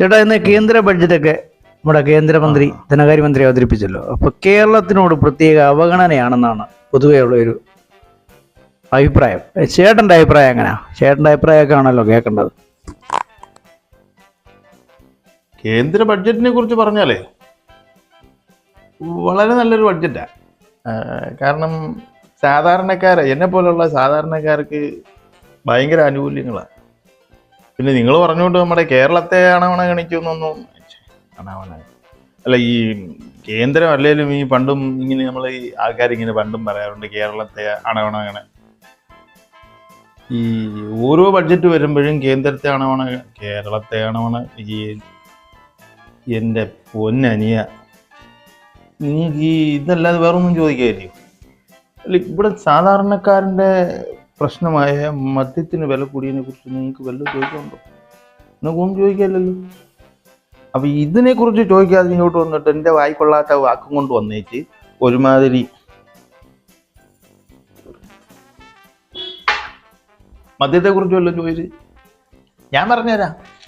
ചേട്ടാ ഇന്ന് കേന്ദ്ര ബഡ്ജറ്റൊക്കെ നമ്മുടെ കേന്ദ്രമന്ത്രി ധനകാര്യമന്ത്രി അവതരിപ്പിച്ചല്ലോ. അപ്പൊ കേരളത്തിനോട് പ്രത്യേക അവഗണനയാണെന്നാണ് പൊതുവെയുള്ള ഒരു അഭിപ്രായം. ചേട്ടന്റെ അഭിപ്രായം എങ്ങനെയാ? ചേട്ടന്റെ അഭിപ്രായമൊക്കെ ആണല്ലോ കേൾക്കേണ്ടത്. കേന്ദ്ര ബഡ്ജറ്റിനെ കുറിച്ച് പറഞ്ഞാലേ വളരെ നല്ലൊരു ബഡ്ജറ്റാ. കാരണം സാധാരണക്കാരെ എന്നെ പോലുള്ള സാധാരണക്കാർക്ക് ഭയങ്കര ആനുകൂല്യങ്ങളാണ് പിന്നെ നിങ്ങൾ പറഞ്ഞുകൊണ്ട് നമ്മുടെ കേരളത്തെ അണവണ ഗണിക്കുന്നൊന്നും അണവണ അല്ല ഈ കേന്ദ്രം അല്ലെങ്കിലും ഈ പണ്ടും ഇങ്ങനെ നമ്മൾ ഈ ആൾക്കാരിങ്ങനെ പണ്ടും പറയാറുണ്ട് കേരളത്തെ അണവണ ഈ ഓരോ ബഡ്ജറ്റ് വരുമ്പോഴും കേന്ദ്രത്തെ അണവണ കേരളത്തെ അണവണ ഈ എന്റെ പൊന്നനിയ നിങ്ങൾക്ക് ഈ ഇതല്ലാതെ വേറൊന്നും ചോദിക്കാതിരിക്കും. അല്ല ഇവിടെ സാധാരണക്കാരന്റെ പ്രശ്നമായ മദ്യത്തിന് വില കൂടിയതിനെ കുറിച്ച് നിങ്ങൾക്ക് വല്ല ചോദിക്കാനുണ്ടോ നിങ്ങൾക്കൊന്നും ചോദിക്കാമല്ലോ അപ്പൊ ഇതിനെ കുറിച്ച് ചോദിക്കാതെ ഇങ്ങോട്ട് വന്നിട്ട് എന്റെ വായിക്കൊള്ളാത്ത വാക്കും കൊണ്ട് വന്നേച്ച് ഒരുമാതിരി മദ്യത്തെ കുറിച്ച് വല്ലതും ചോദിച്ച്? ഞാൻ പറഞ്ഞുതരാം.